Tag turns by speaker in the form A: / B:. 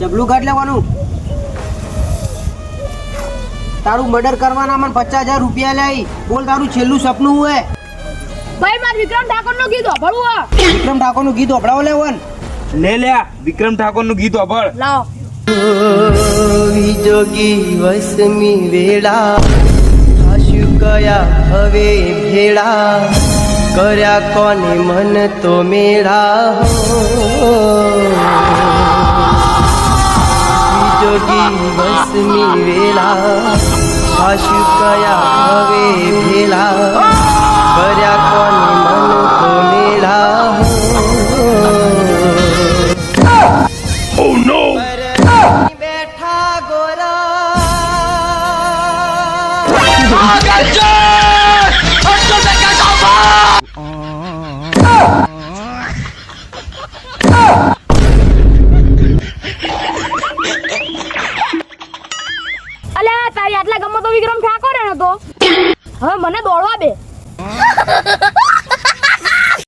A: જબલું કાઢ લેવાનું તારું મર્ડર કરવાના મને પચાસ હજાર રૂપિયા લઈ બોલ તારું છેલ્લું સપનું હે
B: ભાઈ માર વિક્રમ ઠાકોરનું ગીત અભળવું હા
A: વિક્રમ ઠાકોરનું ગીત અભળાવો લેવન
C: લે લ્યા વિક્રમ ઠાકોરનું ગીત અભળ
B: લાવ
D: જોગી વસમી વેળા કયા હવે ભેળા. કર્યા કોને મન તો મેળા હો. જોગી વસમી વેલા આશુ કયા હવે ભેળા.
B: અલ્યા તારી આટલા ગમો તો વિક્રમ ઠાકોર હતો હવે મને દોડવા બે